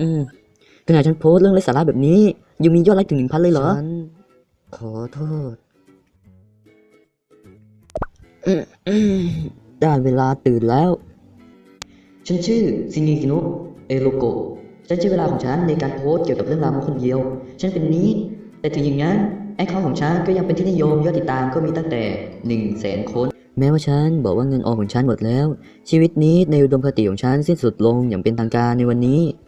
อืมขนาดฉันโพสต์เรื่องไร้สาระแบบนี้ ยังมียอดไลค์ถึงหนึ่งพันเลยเหรอ ฉันขอโทษอืมอืมได้เวลาตื่นแล้ว ฉันชื่อซินิกิโนะเอโลโกะฉันใช้เวลาของฉันในการโพสต์เกี่ยวกับเรื่องราวของคนเดียว ฉันเป็นนี้ แต่ถึงอย่างนั้นไอคอนของฉันก็ยังเป็นที่นิยมยอดติดตามก็มีตั้งแต่หนึ่งแสนคน แม้ว่าฉันบอกว่าเงินออมของฉันหมดแล้ว ชีวิตนี้ในอุดมคติของฉันสิ้นสุดลงอย่างเป็นทางการในวันนี้ฮ่า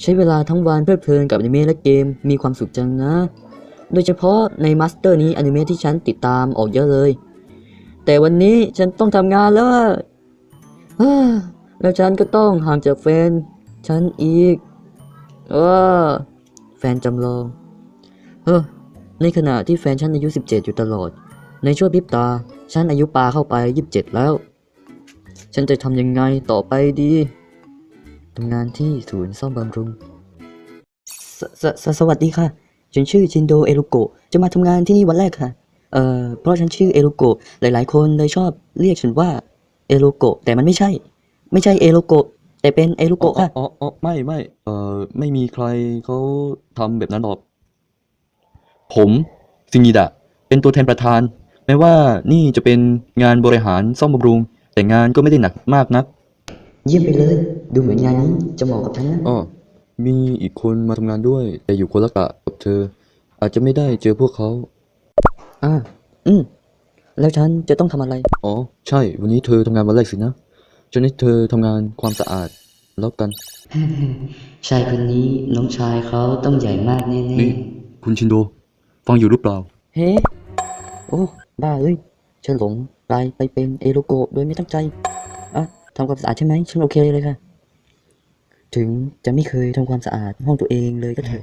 ใช้เวลาทั้งวันเพลิดเพลินกับอนิเมะและเกมมีความสุขจังนะ โดยเฉพาะในมาสเตอร์นี้อนิเมะที่ฉันติดตามออกเยอะเลย แต่วันนี้ฉันต้องทำงานแล้วแล้วฉันก็ต้องห่างจากแฟน ฉันอีกว้าแฟนจำลองเฮ้อในขณะที่แฟนฉันอายุ 17 อยู่ตลอด ในช่วงพริบตา ฉันอายุปาเข้าไป 27 แล้ว ฉันจะทำยังไงต่อไปดี ทำงานที่ศูนย์ซ่อมบำรุงสสสสวัสดีค่ะ ฉันชื่อชินโดเอรุโกะ จะมาทำงานที่นี่วันแรกค่ะ เอ่อ เพราะฉันชื่อเอรุโกะ หลาย ๆ คนเลยชอบเรียกฉันว่าเอรุโกะ แต่มันไม่ใช่ ไม่ใช่เอรุโกะ แต่เป็นเอรุโกะค่ะ อ๋ออ๋อไม่ไม่เอ่อ ไม่มีใครเขาทำแบบนั้นหรอก ผมซิงิดะ เป็นตัวแทนประธาน แม้ว่านี่จะเป็นงานบริหารซ่อมบำรุง แต่งานก็ไม่ได้หนักมากนัก เยี่ยมไปเลย ดูเหมือนงานนี้จะเหมาะกับฉันนะ อ้อมีอีกคนมาทำงานด้วย แต่อยู่คนละกะกับเธอ อาจจะไม่ได้เจอพวกเขา อ่า อืม แล้วฉันจะต้องทำอะไร อ๋อ ใช่ วันนี้เธอทำงานวันแรกสินะฉันให้เธอทำงานความสะอาดแล้วกัน ชายคนนี้น้องชายเขาต้องใหญ่มากแน่นี่ คุณชินโด ฟังอยู่หรือเปล่า ๆ เฮ้ โอ้ บ้าเอ้ยฉันหลงกลายไปเป็นเอโลโกะโดยไม่ตั้งใจอะ ทำความสะอาดใช่ไหมฉันโอเคเลยค่ะ ถึงจะไม่เคยทำความสะอาดห้องตัวเองเลยก็เถอะ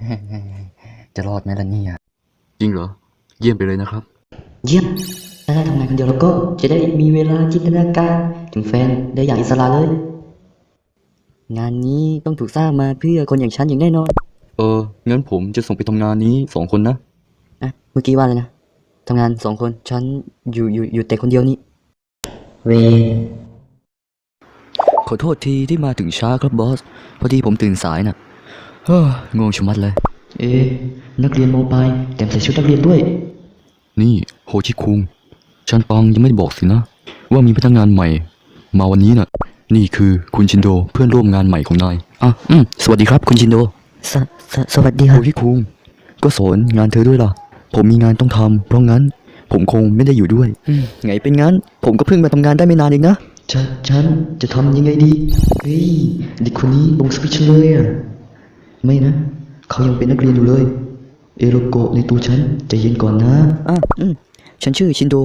จะรอดไหมล่ะเนี่ยจริงเหรอ เยี่ยมไปเลยนะครับ เยี่ยมถ้าได้ทำงานคนเดียวแล้วก็จะได้มีเวลาจินตนาการ ถึงแฟนได้อย่างอิสระเลย งานนี้ต้องถูกสร้างมาเพื่อคนอย่างฉันอย่างแน่นอนเอองั้นผมจะส่งไปทำงานนี้สองคนนะอะเมื่อกี้ว่าเลยนะทำงานสองคนฉันอยู่อยู่อยู่แต่คนเดียวนี่เว ขอโทษทีที่มาถึงช้าครับบอส พอดีผมตื่นสายน่ะเฮ้องงชะมัดเลย เอ๊ะนักเรียนโมบายแต่ใส่ชุดนักเรียนด้วย นี่โฮชิคุงชันปังยังไม่ได้บอกสินะ ว่ามีพนักงานใหม่ มาวันนี้น่ะ นี่คือคุณชินโดเพื่อนร่วมงานใหม่ของนายอะอืมสวัสดีครับคุณชินโดสสสวัสดีโฮค่ะชิคุงก็สอนงานเธอด้วยล่ะ ผมมีงานต้องทำเพราะงั้นผมคงไม่ได้อยู่ด้วยอืมไงเป็นงั้น ผมก็เพิ่งมาทำงานได้ไม่นานเองนะ ฉันฉันจะทำยังไงดี เฮ้ยเด็กคนนี้ลงสวิชเลยอะ ไม่นะ เขายังเป็นนักเรียนอยู่เลย เอโรโกะในตัวฉันใจะเย็นก่อนนะอะอืมฉันชื่อชินโด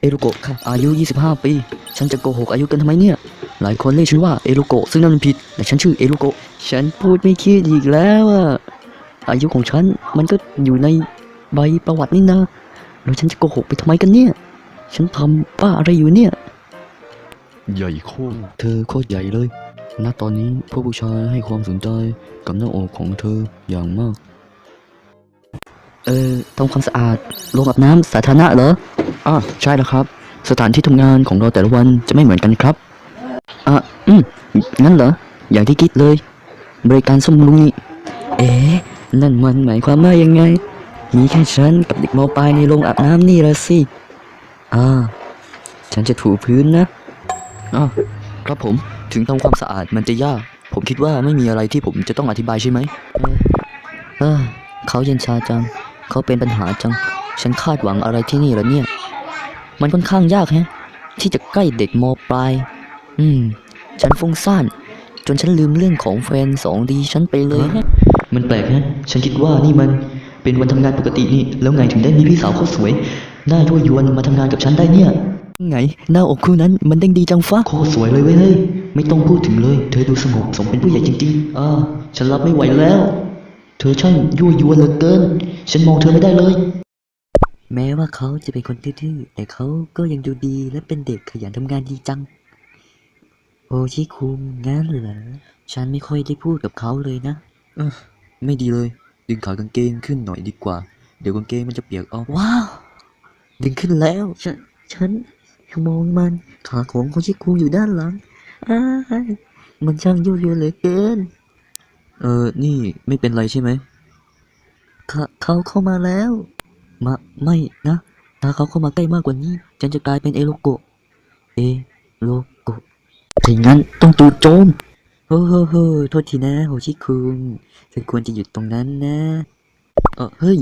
เอรุโกะค่ะ อายุ 25 ปี ฉันจะโกหกอายุกันทำไมเนี่ย หลายคนเรียกฉันว่าเอรุโกะซึ่งนั่นมันผิด แต่ฉันชื่อเอรุโกะ ฉันพูดไม่คิดอีกแล้วอะอายุของฉันมันก็อยู่ในใบประวัตินี่นะ แล้วฉันจะโกหกไปทำไมกันเนี่ย ฉันทำบ้าอะไรอยู่เนี่ย ใหญ่โคตรเธอโคตรใหญ่เลย ณ ตอนนี้พวกผู้ชายให้ความสนใจกับหน้าอกของเธออย่างมาก เออทำความสะอาดโรงอาบน้ำสาธารณะเหรออ่าใช่แล้วครับ สถานที่ทำงานของเราแต่ละวันจะไม่เหมือนกันครับอะอืมงั้นเหรอ อย่างที่คิดเลย บริการส้มลุงนี่เอ๊ะนั่นมันหมายความว่ายังไง มีแค่ฉันกับเด็กมปลายในโรงอาบน้ำนี่ละสิ อ่า ฉันจะถูพื้นนะ อ่าครับผมถึงทำความสะอาดมันจะยาก ผมคิดว่าไม่มีอะไรที่ผมจะต้องอธิบายใช่ไหมเออเขาเย็นชาจัง เขาเป็นปัญหาจัง ฉันคาดหวังอะไรที่นี่แล้วเนี่ย มันค่อนข้างยากแฮะ ที่จะใกล้เด็กมปลาย อืม ฉันฟุ้งซ่าน จนฉันลืมเรื่องของแฟนสองดีฉันไปเลยฮะมันแปลกนะ ฉันคิดว่านี่มันเป็นวันทำงานปกตินี่ แล้วไงถึงได้มีพี่สาวเขาสวยหน้ายั่วยวนมาทำงานกับฉันได้เนี่ย ไง หน้าอกคู่นั้นมันเด้งดีจังฟ้าโคตรสวยเลยเว้ยเฮ้ยไม่ต้องพูดถึงเลย เธอดูสงบสมเป็นผู้ใหญ่จริงๆอ่าฉันรับไม่ไหวแล้ว เธอช่างยั่วยวนเหลือเกิน ฉันมองเธอไม่ได้เลย แม้ว่าเขาจะเป็นคนดื้อๆแต่เขาก็ยังดูดีและเป็นเด็กขยันทำงานดีจัง โอชิคุงงั้นเหรอฉันไม่ค่อยได้พูดกับเขาเลยนะไม่ดีเลย ดึงขากางเกงขึ้นหน่อยดีกว่า เดี๋ยวกางเกงมันจะเปียกเอาว้าว ดึงขึ้นแล้ว ฉัน ฉัน มองมันขาของโคชิคุงอยู่ด้านหลังอ้ายมันช่างยั่วยวนเหลือเกิน เออ นี่ไม่เป็นไรใช่ไหมเขาเขาเข้ามาแล้ว มา ไม่นะ ถ้าเขาเข้ามาใกล้มากกว่านี้ ฉันจะกลายเป็นเอโลโกะ เอโลโกะถ้าอย่างนั้นต้องจู่โจมโฮ้โฮ้โฮ้โทษทีนะโฮชิคุงเธอควรจะหยุดตรงนั้นนะ เออเฮ้ย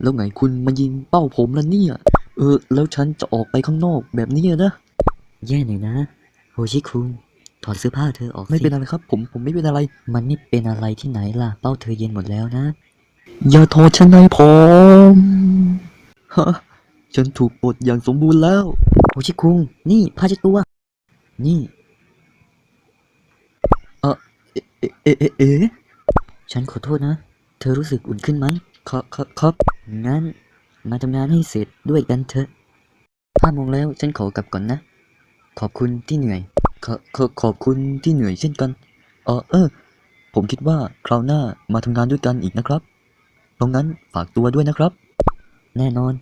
แล้วไงคุณมายิงเป้าผมล่ะเนี่ย เออ แล้วฉันจะออกไปข้างนอกแบบนี้นะ แย่หน่อยนะโฮชิคุงถอดเสื้อผ้าเธอออกสิไม่เป็นอะไรครับ ผมผมไม่เป็นอะไร มันไม่เป็นอะไรที่ไหนล่ะ เป้าเธอเย็นหมดแล้วนะ อย่าโทษฉันให้ผมฮะฉันถูกปลดอย่างสมบูรณ์แล้วโฮชิคุง นี่ผ้าเช็ดตัว นี่เอะเอะเอะเอ๊ะฉันขอโทษนะ เธอรู้สึกอุ่นขึ้นไหมครับครับครับงั้น มาทำงานให้เสร็จด้วยกันเถอะห้าโมงแล้วฉันขอกลับก่อนนะ ขอบคุณที่เหนื่อย ขอขอขอบคุณที่เหนื่อยเช่นกันเออเออ ผมคิดว่าคราวหน้ามาทำงานด้วยกันอีกนะครับเพราะงั้นฝากตัวด้วยนะครับ แน่นอน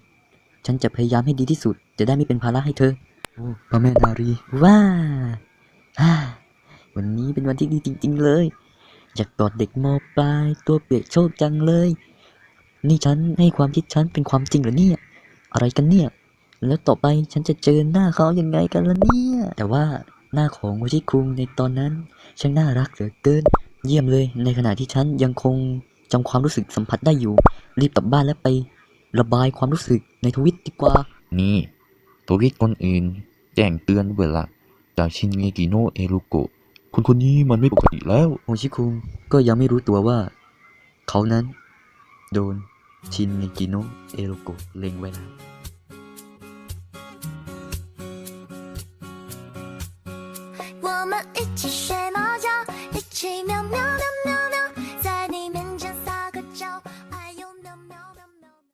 ฉันจะพยายามให้ดีที่สุด จะได้ไม่เป็นภาระให้เธอโอ้พระแม่นารี ว้าฮ่าวันนี้เป็นวันที่ดีจริง ๆ เลย อยากกอดเด็กมปลายตัวเปียกโชคจังเลย นี่ฉันให้ความคิดฉันเป็นความจริงเหรอเนี่ย อะไรกันเนี่ย แล้วต่อไปฉันจะเจอหน้าเขายังไงกันล่ะเนี่ย แต่ว่าหน้าของวชิคุงในตอนนั้นช่างน่ารักเหลือเกิน เยี่ยมเลย ในขณะที่ฉันยังคงจำความรู้สึกสัมผัสได้อยู่ รีบกลับบ้านแล้วไประบายความรู้สึกในทวิตดีกว่า นี่ตัววิทย์คนอื่น แจ้งเตือนด้วยละจากชินเงกิโนเอรุโกะคนคนนี้มันไม่ปกติแล้วโอชิคุงก็ยังไม่รู้ตัวว่า เขานั้น โดนชินเงกิโนะเอโรโกะเล็งไว้แล้ว 我们一